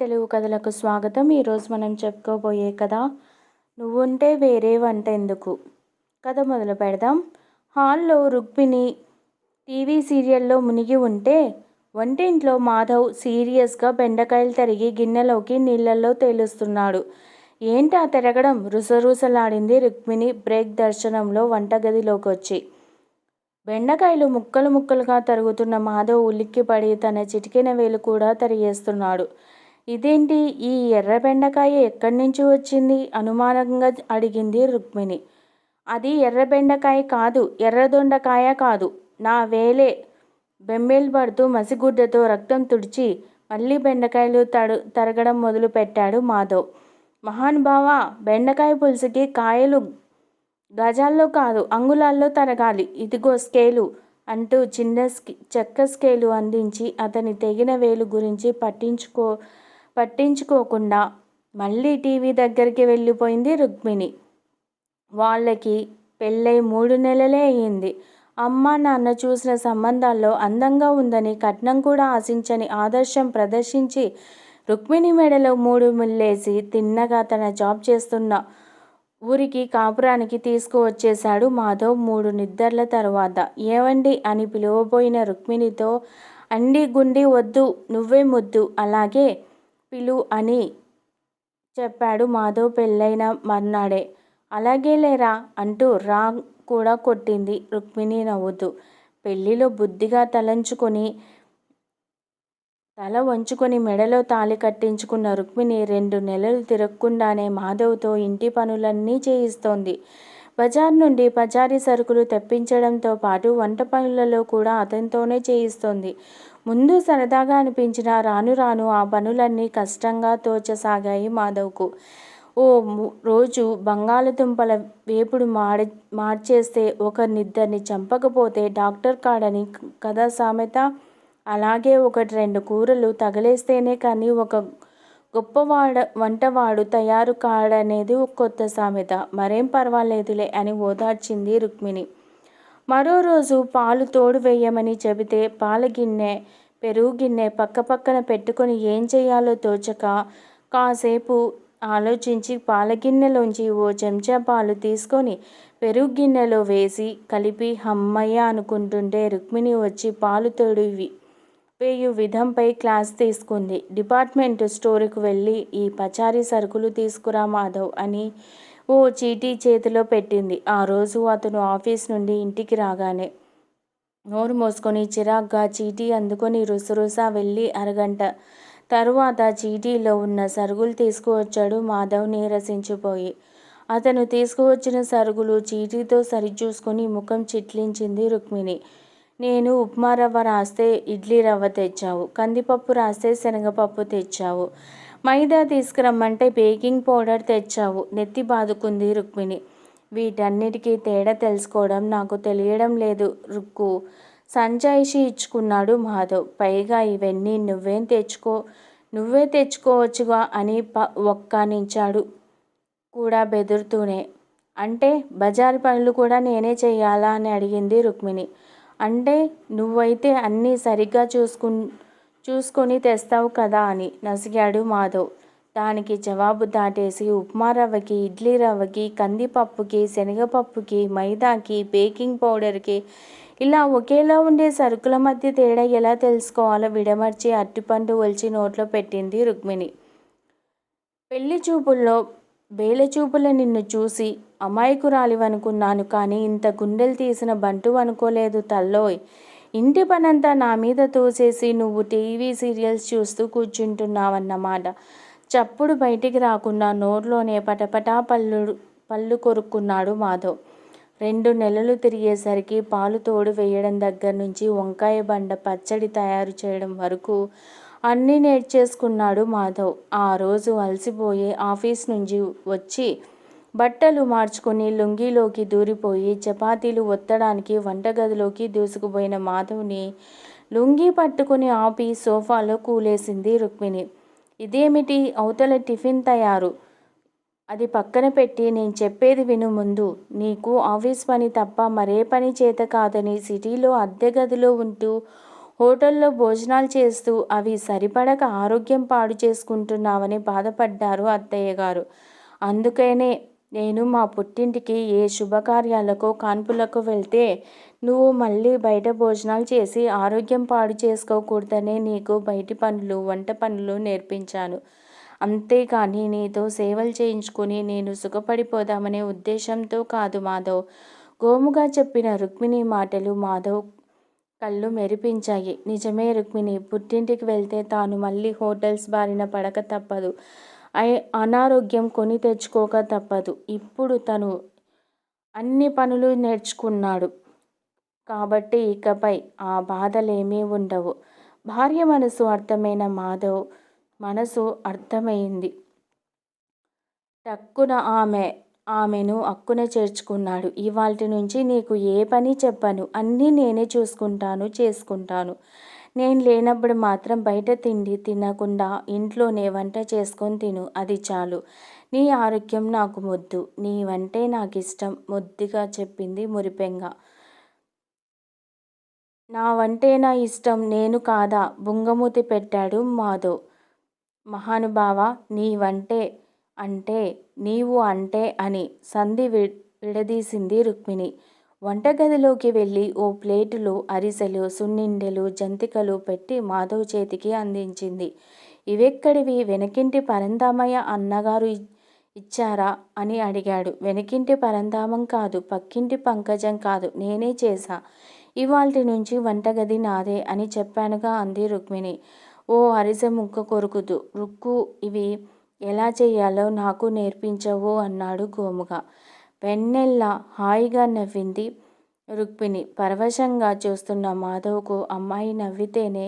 తెలుగు కథలకు స్వాగతం. ఈరోజు మనం చెప్పుకోబోయే కథ నువ్వుంటే వేరే వంట ఎందుకు కథ మొదలు పెడదాం. హాల్లో రుక్మిణి టీవీ సీరియల్లో మునిగి ఉంటే వంటింట్లో మాధవ్ సీరియస్గా బెండకాయలు తరిగి గిన్నెలోకి నీళ్ళల్లో తేలుస్తున్నాడు. ఏంటి ఆ తిరగడం? రుసరుసలాడింది రుక్మిణి బ్రేక్ దర్శనంలో వంటగదిలోకి వచ్చి బెండకాయలు ముక్కలు ముక్కలుగా తరుగుతున్న మాధవ్ ఉలిక్కిపడి తన చిటికిన వేలు కూడా తరిగేస్తున్నాడు. ఇదేంటి? ఈ ఎర్ర బెండకాయ ఎక్కడి నుంచి వచ్చింది? అనుమానంగా అడిగింది రుక్మిణి. అది ఎర్ర బెండకాయ కాదు ఎర్ర దొండకాయ కాదు. నా వేలే. బెంబేలు పడుతూ మసిగుడ్డతో రక్తం తుడిచి మళ్ళీ బెండకాయలు తడు తరగడం మొదలుపెట్టాడు మాధవ్. మహానుభావ బెండకాయ పులుసుకి కాయలు గజాల్లో కాదు అంగుళాల్లో తరగాలి. ఇదిగో స్కేలు అంటూ చిన్న స్కే చెక్క స్కేలు అందించి అతని తెగిన వేలు గురించి పట్టించుకో పట్టించుకోకుండా మళ్ళీ టీవీ దగ్గరికి వెళ్ళిపోయింది రుక్మిణి. వాళ్ళకి పెళ్ళై మూడు నెలలే అయ్యింది. అమ్మ నాన్న చూసిన సంబంధాల్లో అందంగా ఉందని కట్నం కూడా ఆశించని ఆదర్శం ప్రదర్శించి రుక్మిణి మెడలో మూడు ముల్లేసి తిన్నగా తన జాబ్ చేస్తున్న ఊరికి కాపురానికి తీసుకువచ్చేశాడు మాధవ్ మూడు నిద్రల తరువాత. ఏవండి? అని పిలువబోయిన రుక్మిణితో అండి గుండి వద్దు నువ్వే ముద్దు అలాగే పిలు అని చెప్పాడు మాధవ్ పెళ్ళైన మర్నాడే. అలాగే లేరా అంటూ రా కూడా కొట్టింది రుక్మిణి నవ్వుతూ. పెళ్ళిలో బుద్ధిగా తలంచుకొని తల వంచుకొని మెడలో తాళి కట్టించుకున్న రుక్మిణి రెండు నెలలు తిరగకుండానే మాధవ్తో ఇంటి పనులన్నీ చేయిస్తోంది. బజార్ నుండి బజారీ సరుకులు తెప్పించడంతో పాటు వంట పనులలో కూడా అతనితోనే చేయిస్తోంది. ముందు సరదాగా అనిపించిన రాను రాను ఆ పనులన్నీ కష్టంగా తోచసాగాయి మాధవ్కు. ఓ రోజు బంగాళదుంపల వేపుడు మాడ మార్చేస్తే ఒకరినిద్దరిని చంపకపోతే డాక్టర్ కాడని కదా సామెత. అలాగే ఒకటి రెండు కూరలు తగిలేస్తేనే కానీ ఒక గొప్పవాడ వంటవాడు తయారు కాడనేది ఒక కొత్త సామెత. మరేం పర్వాలేదులే అని ఓదార్చింది రుక్మిణి. మరో రోజు పాలు తోడు వేయమని చెబితే పాల గిన్నె పెరుగు గిన్నె పక్కపక్కన పెట్టుకొని ఏం చేయాలో తోచక కాసేపు ఆలోచించి పాల గిన్నెలోంచి ఓ చెంచా పాలు తీసుకొని పెరుగు గిన్నెలో వేసి కలిపి హమ్మయ్య అనుకుంటుంటే రుక్మిణి వచ్చి పాలు తోడు వేయు విధంపై క్లాస్ తీసుకుంది. డిపార్ట్మెంట్ స్టోర్కు వెళ్ళి ఈ పచారీ సరుకులు తీసుకురా మాధవ్ అని ఓ చీటీ చేతిలో పెట్టింది. ఆ రోజు అతను ఆఫీస్ నుండి ఇంటికి రాగానే నోరు మోసుకొని చిరాగ్గా చీటీ అందుకొని రుసరుసా వెళ్ళి అరగంట. తరువాత చీటీలో ఉన్న సరుకులు తీసుకువచ్చాడు మాధవ్ నీరసించిపోయి. అతను తీసుకువచ్చిన సరుకులు చీటీతో సరిచూసుకొని ముఖం చిట్లించింది రుక్మిణి. నేను ఉప్మా రవ్వ రాస్తే ఇడ్లీ రవ్వ తెచ్చావు. కందిపప్పు రాస్తే శనగపప్పు తెచ్చావు. మైదా తీసుకురమ్మంటే బేకింగ్ పౌడర్ తెచ్చావు. నెత్తి బాదుకుంది రుక్మిణి. వీటన్నిటికీ తేడా తెలుసుకోవడం నాకు తెలియడం లేదు రుక్కు. సంజాయిషి ఇచ్చుకున్నాడు మాధవ్. పైగా ఇవన్నీ నువ్వేం తెచ్చుకో నువ్వే తెచ్చుకోవచ్చుగా అని ప ఒక్కానించాడు కూడా బెదురుతూనే. అంటే బజారు పనులు కూడా నేనే చేయాలా అని అడిగింది రుక్మిణి. అంటే నువ్వైతే అన్నీ సరిగ్గా చూసుకు చూసుకొని తెస్తావు కదా అని నసిగాడు మాధవ్. దానికి జవాబు దాటేసి ఉప్మా రవ్వకి ఇడ్లీ రవ్వకి కందిపప్పుకి శనగపప్పుకి మైదాకి బేకింగ్ పౌడర్కి ఇలా ఒకేలా ఉండే సరుకుల మధ్య తేడా ఎలా తెలుసుకోవాలో విడమర్చి అట్టిపండు ఒలిచి నోట్లో పెట్టింది రుక్మిణి. పెళ్ళి చూపుల్లో బేలచూపుల నిన్ను చూసి అమాయకురాలివనుకున్నాను కానీ ఇంత గుండెలు తీసిన బంటు అనుకోలేదు తల్లోయ్. ఇంటి పనంతా నా మీద తోసేసి నువ్వు టీవీ సీరియల్స్ చూస్తూ కూర్చుంటున్నావన్నమాట. చప్పుడు బయటికి రాకుండా నోర్లోనే పటపటా పళ్ళు పళ్ళు కొరుక్కున్నాడు మాధవ్. రెండు నెలలు తిరిగేసరికి పాలు తోడు వేయడం దగ్గర నుంచి వంకాయ బండ పచ్చడి తయారు చేయడం వరకు అన్నీ నేర్చేసుకున్నాడు మాధవ్. ఆ రోజు అలసిపోయి ఆఫీస్ నుంచి వచ్చి బట్టలు మార్చుకొని లుంగీలోకి దూరిపోయి చపాతీలు ఒత్తడానికి వంటగదిలోకి దూసుకుపోయిన మాధవ్ని లుంగీ పట్టుకుని ఆపి సోఫాలో కూలేసింది రుక్మిణి. ఇదేమిటి? అవతల టిఫిన్ తయారు. అది పక్కన పెట్టి నేను చెప్పేది విను ముందు. నీకు ఆఫీస్ పని తప్ప మరే పని చేత కాదని సిటీలో అద్దె గదిలో ఉంటూ హోటల్లో భోజనాలు చేస్తూ అవి సరిపడక ఆరోగ్యం పాడు చేసుకుంటున్నావని బాధపడ్డారు అత్తయ్య గారు. అందుకనే నేను మా పుట్టింటికి ఏ శుభకార్యాలకు కాన్పులకు వెళ్తే నువ్వు మళ్ళీ బయట భోజనాలు చేసి ఆరోగ్యం పాడు చేసుకోకూడదనే నీకు బయటి పనులు వంట పనులు నేర్పించాను. అంతేకాని నీతో సేవలు చేయించుకుని నేను సుఖపడిపోదామనే ఉద్దేశంతో కాదు మాధవ్. గోముగా చెప్పిన రుక్మిణి మాటలు మాధవ్ కళ్ళు మెరిపించాయి. నిజమే రుక్మిణి పుట్టింటికి వెళ్తే తాను మళ్ళీ హోటల్స్ బారిన పడక తప్పదు. అనారోగ్యం కొని తెచ్చుకోక తప్పదు. ఇప్పుడు తను అన్ని పనులు నేర్చుకున్నాడు కాబట్టి ఇకపై ఆ బాధలేమీ ఉండవు. భార్య మనసు అర్థమైన మాధవ్ మనసు అర్థమైంది. టక్కున ఆమె ఆమెను అక్కున చేర్చుకున్నాడు. ఇవాళ నుంచి నీకు ఏ పని చెప్పను. అన్నీ నేనే చూసుకుంటాను చేసుకుంటాను. నేను లేనప్పుడు మాత్రం బయట తిండి తినకుండా ఇంట్లోనే వంట చేసుకొని తిను అది చాలు. నీ ఆరోగ్యం నాకు మొద్దు. నీ వంటే నాకు ఇష్టం ముద్దుగా చెప్పింది మురిపెంగా. నా వంటే నా ఇష్టం నేను కాదా? బుంగమూతి పెట్టాడు మాధవ్ మహానుభావ నీ వంటే అంటే నీవు అంటే అని సంధి వి విడదీసింది రుక్మిణి. వంటగదిలోకి వెళ్ళి ఓ ప్లేటులో అరిసెలు సున్నిండెలు జంతికలు పెట్టి మాధవ్ చేతికి అందించింది. ఇవెక్కడివి? వెనకింటి పరందామయ్య అన్నగారు ఇచ్చారా? అని అడిగాడు. వెనకింటి పరంధామం కాదు పక్కింటి పంకజం కాదు నేనే చేశా. ఇవాల్టి నుంచి వంటగది నాదే అని చెప్పానుగా అంది రుక్మిణి. ఓ అరిసె ముక్క కొరుకుదు. రుక్కు ఇవి ఎలా చేయాలో నాకు నేర్పించవు అన్నాడు గోముగా. వెన్నెల్ల హాయిగా నవ్వింది రుక్మిణి. పరవశంగా చూస్తున్న మాధవ్కు అమ్మాయి నవ్వితేనే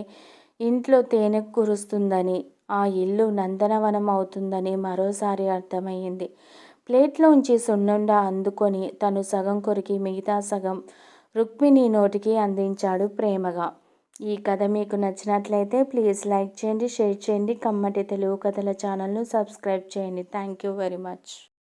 ఇంట్లో తేనె కురుస్తుందని ఆ ఇల్లు నందనవనం అవుతుందని మరోసారి అర్థమయ్యింది. ప్లేట్లోంచి సున్నుండ అందుకొని తను సగం కొరికి మిగతా సగం రుక్మిణి నోటికి అందించాడు ప్రేమగా. ఈ కథ మీకు నచ్చినట్లయితే ప్లీజ్ లైక్ చేయండి షేర్ చేయండి కమ్మటి తెలుగు కథల ఛానల్ను సబ్స్క్రైబ్ చేయండి. Thank you very much.